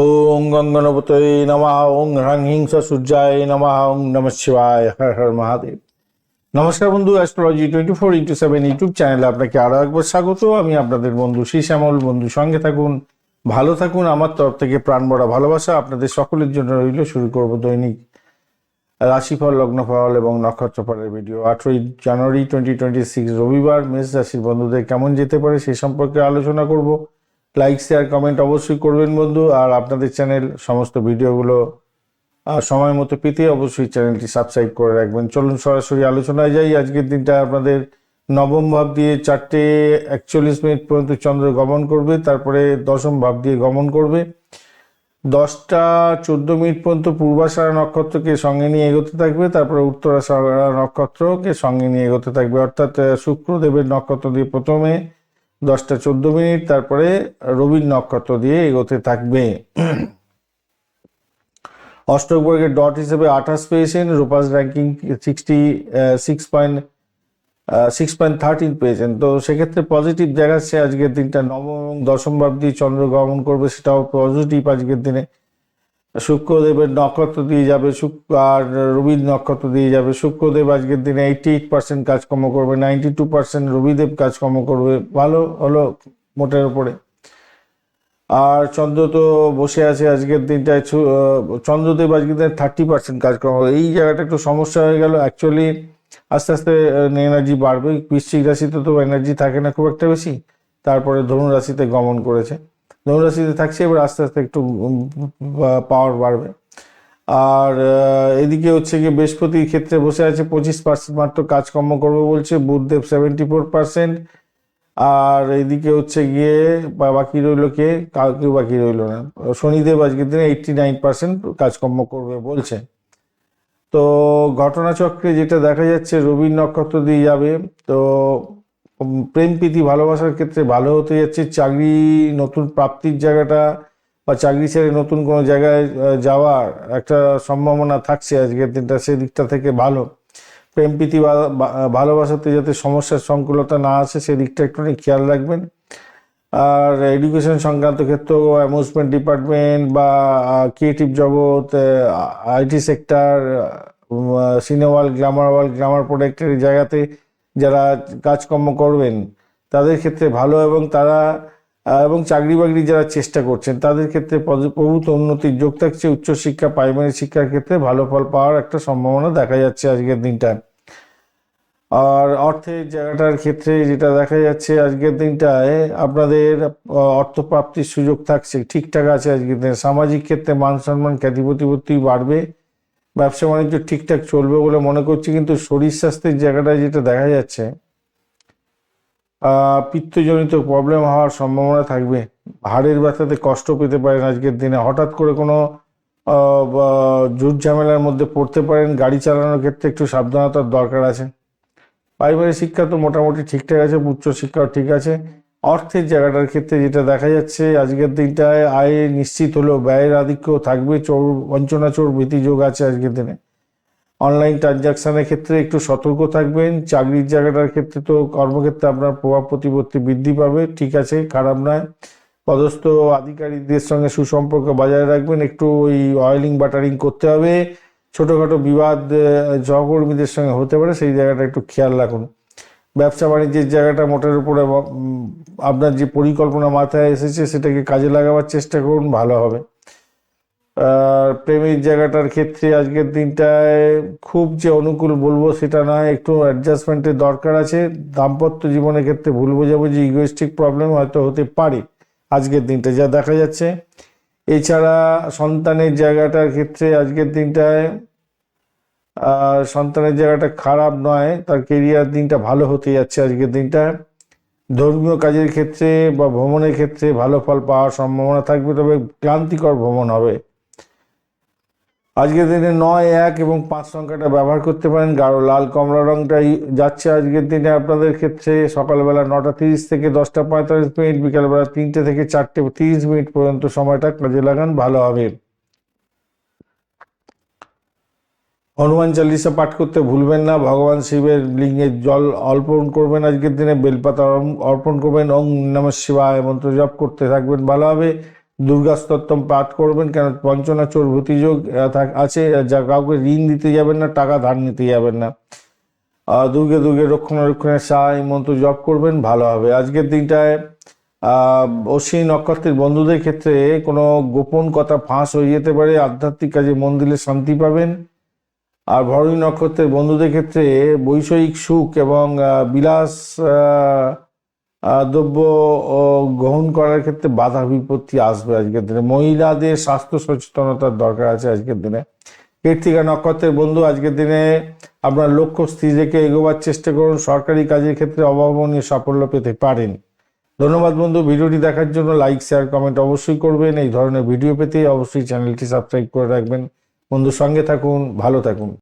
ওং গঙ্গনপতয়ে নমঃ ওং হ্রাং হিংস সূর্যায় নমঃ ওং নম শিবায় হর হর মহাদেব নমস্কার বন্ধু astrology twenty four into seven YouTube চ্যানেলে আপনাকে আরও একবার স্বাগত। আমি আপনাদের বন্ধু শ্রী শ্যামল। বন্ধু, সঙ্গে থাকুন, ভালো থাকুন। আমার তরফ থেকে প্রাণ ভরা ভালোবাসা আপনাদের সকলের জন্য রইল। শুরু করব দৈনিক রাশিফল, লগ্নফল এবং নক্ষত্রফলের ভিডিও আঠেরোই জানুয়ারি টোয়েন্টি টোয়েন্টি সিক্স রবিবার, মেষ রাশির বন্ধুদের কেমন যেতে পারে সে সম্পর্কে আলোচনা করব। লাইক শেয়ার কমেন্ট অবশ্যই করবেন বন্ধু। আর আপনাদের চ্যানেল সমস্ত ভিডিওগুলো সময় মতো পেতে অবশ্যই চ্যানেলটি সাবস্ক্রাইব করে রাখবেন। চলুন সরাসরি আলোচনায় যাই। আজকের দিনটা আপনাদের নবম ভাব দিয়ে চারটে একচল্লিশ মিনিট পর্যন্ত চন্দ্র গমন করবে, তারপরে দশম ভাব দিয়ে গমন করবে। দশটা চোদ্দ মিনিট পর্যন্ত পূর্বাষাঢ়া নক্ষত্রকে সঙ্গে নিয়ে এগোতে থাকবে, তারপরে উত্তরাষাঢ়া নক্ষত্রকে সঙ্গে নিয়ে এগোতে থাকবে। অর্থাৎ শুক্রদেবের নক্ষত্র দিয়ে প্রথমে দশটা চোদ্দ মিনিট, তারপরে রবির নক্ষত্র দিয়ে এগোতে থাকবে। অষ্টক বর্গের ডট হিসেবে আঠাশ পেয়েছেন, Rupa's ranking sixty six point six point thirteen পেয়েছেন। তো সেক্ষেত্রে পজিটিভ দেখাচ্ছে আজকের দিনটা। নবম এবং দশম ভাব দিয়ে চন্দ্র গমন করবে, সেটাও পজিটিভ আজকের দিনে। শুক্রদেবের নক্ষত্র দিয়ে যাবে শুক্র আর রবির নক্ষত্র দিয়ে যাবে। শুক্রদেব আজকের দিনে এইটি এইট পার্সেন্ট কাজকর্ম করবে নাইনটি টু পার্সেন্ট রবিদেব কাজকর্ম করবে। ভালো হলো মোটের উপরে। আর চন্দ্র তো বসে আছে আজকের দিনটায় চন্দ্রদেব আজকের দিনে থার্টি পার্সেন্ট কাজকর্ম। এই জায়গাটা একটু সমস্যা হয়ে গেল। অ্যাকচুয়ালি আস্তে আস্তে এনার্জি বাড়বে। বৃশ্চিক রাশিতে তো এনার্জি থাকে না খুব একটা বেশি। তারপরে ধনু রাশিতে গমন করেছে। ধনু রাশিতে থাকছে, এবার আস্তে আস্তে একটু পাওয়ার বাড়বে। আর এদিকে হচ্ছে গিয়ে বৃহস্পতির ক্ষেত্রে বসে আছে পঁচিশ পার্সেন্ট মাত্র কাজকর্ম করবে বলছে বুধদেব সেভেন্টি ফোর পার্সেন্ট আর এদিকে হচ্ছে গিয়ে বাকি রইল কে? কাউ কেউ বাকি রইল না। শনিদেব আজকের দিনে এইটটি নাইন পার্সেন্ট কাজকর্ম করবে বলছে। তো ঘটনাচক্রে যেটা দেখা যাচ্ছে রবির নক্ষত্র দিয়ে যাবে। তো প্রেম, প্রীতি, ভালোবাসার ক্ষেত্রে ভালো হতে যাচ্ছে। চাকরি, নতুন প্রাপ্তির জায়গাটা বা চাকরি ছেড়ে নতুন কোনো জায়গায় যাওয়ার একটা সম্ভাবনা থাকছে আজকের দিনটা, সেদিকটা থেকে ভালো। প্রেম, প্রীতি ভালোবাসাতে যাতে সমস্যার সংকুলতা না আসে, সেদিকটা একটু খেয়াল রাখবেন। আর এডুকেশন সংক্রান্ত ক্ষেত্রেও অ্যামিউজমেন্ট ডিপার্টমেন্ট বা ক্রিয়েটিভ জগৎ IT sector cinema world glamour world glamour প্রোডাক্টের জায়গাতে যারা কাজকর্ম করবেন তাদের ক্ষেত্রে ভালো এবং তারা এবং চাকরি বাকরি যারা চেষ্টা করছেন তাদের ক্ষেত্রে প্রভূত উন্নতির যোগ থাকছে। উচ্চশিক্ষা প্রাইমারি শিক্ষার ক্ষেত্রে ভালো ফল পাওয়ার একটা সম্ভাবনা দেখা যাচ্ছে আজকের দিনটা। আর অর্থের জায়গাটার ক্ষেত্রে যেটা দেখা যাচ্ছে আজকের দিনটায় আপনাদের আহ, অর্থ প্রাপ্তির সুযোগ থাকছে ঠিকঠাক আছে আজকের দিনে। সামাজিক ক্ষেত্রে মান সম্মান খ্যাতি প্রতিপত্তি বাড়বে। ব্যবসা বাণিজ্য ঠিকঠাক চলবে বলে মনে করছি, কিন্তু শরীর স্বাস্থ্যের জায়গাটায় যেটা দেখা যাচ্ছে পিত্তজনিত প্রবলেম হওয়ার সম্ভাবনা থাকবে। হাড়ের ব্যথাতে কষ্ট পেতে পারেন আজকের দিনে। হঠাৎ করে কোনো ঝুট ঝামেলার মধ্যে পড়তে পারেন, গাড়ি চালানোর ক্ষেত্রে একটু সাবধানতার দরকার আছে। পারিবারিক শিক্ষা তো মোটামুটি ঠিকঠাক আছে, উচ্চ শিক্ষাও ঠিক আছে। অর্থের জায়গাটার ক্ষেত্রে যেটা দেখা যাচ্ছে, আজকের দিনটায় আয় নিশ্চিত হলেও ব্যয়ের আধিক্য থাকবে, চোর, বঞ্চনা চোর ভীতি যোগ আছে আজকের দিনে। অনলাইন ট্রানজাকশনের ক্ষেত্রে একটু সতর্ক থাকবেন, চাকরির জায়গাটার ক্ষেত্রে তো কর্মক্ষেত্রে আপনার প্রভাব প্রতিপত্তি বৃদ্ধি পাবে, ঠিক আছে, খারাপ নয়। পদস্থ আধিকারিকদের সঙ্গে সুসম্পর্ক বজায় রাখবেন, একটু ওই অয়েলিং বাটারিং করতে হবে। ছোটোখাটো বিবাদ সহকর্মীদের সঙ্গে হতে পারে, সেই জায়গাটা একটু খেয়াল রাখুন। ব্যবসা বাণিজ্যের জায়গাটা মোটের উপরে আপনার যে পরিকল্পনা মাথায় এসেছে সেটাকে কাজে লাগাবার চেষ্টা করুন, ভালো হবে। আর প্রেমের জায়গাটার ক্ষেত্রে আজকের দিনটায় খুব যে অনুকূল বলব সেটা নয়, একটু অ্যাডজাস্টমেন্টের দরকার আছে। দাম্পত্য জীবনের ক্ষেত্রে ভুল বোঝাবুঝি ইগোয়েস্টিক প্রবলেম হয়তো হতে পারে আজকের দিনটা, যা দেখা যাচ্ছে। এছাড়া সন্তানের জায়গাটার ক্ষেত্রে আজকের দিনটায় সন্তানের জায়গাটা খারাপ নয়, তার কেরিয়ার দিনটা ভালো হতে যাচ্ছে আজকের দিনটা। ধর্মীয় কাজের ক্ষেত্রে বা ভ্রমণের ক্ষেত্রে ভালো ফল পাওয়ার সম্ভাবনা থাকবে, তবে ক্লান্তিকর ভ্রমণ হবে। আজকের দিনে নয়, এক এবং পাঁচ সংখ্যাটা ব্যবহার করতে পারেন। গাঢ় লাল কমলা রংটাই যাচ্ছে আজকের দিনে আপনাদের ক্ষেত্রে। সকালবেলা নটা তিরিশ থেকে দশটা পঁয়তাল্লিশ মিনিট, বিকালবেলা তিনটে থেকে চারটে তিরিশ মিনিট পর্যন্ত সময়টা কাজে লাগান, ভালো হবে। হনুমান চালিসা পাঠ করতে ভুলবেন না, ভগবান শিবের লিঙ্গে জল অর্পণ করবেন, আজকের দিনে বেলপাতা অর্পণ- করবেন, ওং নম শিবায় মন্ত্র জপ করতে থাকবেন, ভালোভাবে দুর্গাস্তত্তম পাঠ করবেন, কেন পঞ্চনা চোর ভূতিযোগ আছে, যা কাউকে ঋণ দিতে যাবেন না, টাকা ধার নিতে যাবেন না। দুর্গে দুর্গে রক্ষণারক্ষণের সাহায্য মন্ত্র জপ করবেন ভালো হবে আজকের দিনটায় অশ্বিনী নক্ষত্রের বন্ধুদের ক্ষেত্রে কোনো গোপন কথা ফাঁস হয়ে যেতে পারে, আধ্যাত্মিক কাজে মন দিলে শান্তি পাবেন। আর ভরণী নক্ষত্রের বন্ধুদের ক্ষেত্রে বৈষয়িক সুখ এবং বিলাস দ্রব্য গ্রহণ করার ক্ষেত্রে বাধা বিপত্তি আসবে আজকের দিনে। মহিলাদের স্বাস্থ্য সচেতনতার দরকার আছে আজকের দিনে। কীর্তিকা নক্ষত্রের বন্ধু আজকের দিনে আপনার লক্ষ্য রেখে এগোবার চেষ্টা করুন। সরকারি কাজের ক্ষেত্রে অভাবনীয় সাফল্য পেতে পারেন। ধন্যবাদ বন্ধু। ভিডিওটি দেখার জন্য লাইক, শেয়ার, কমেন্ট অবশ্যই করবেন। এই ধরনের ভিডিও পেতে অবশ্যই চ্যানেলটি সাবস্ক্রাইব করে রাখবেন। বন্ধু সঙ্গে থাকুন ভালো থাকুন।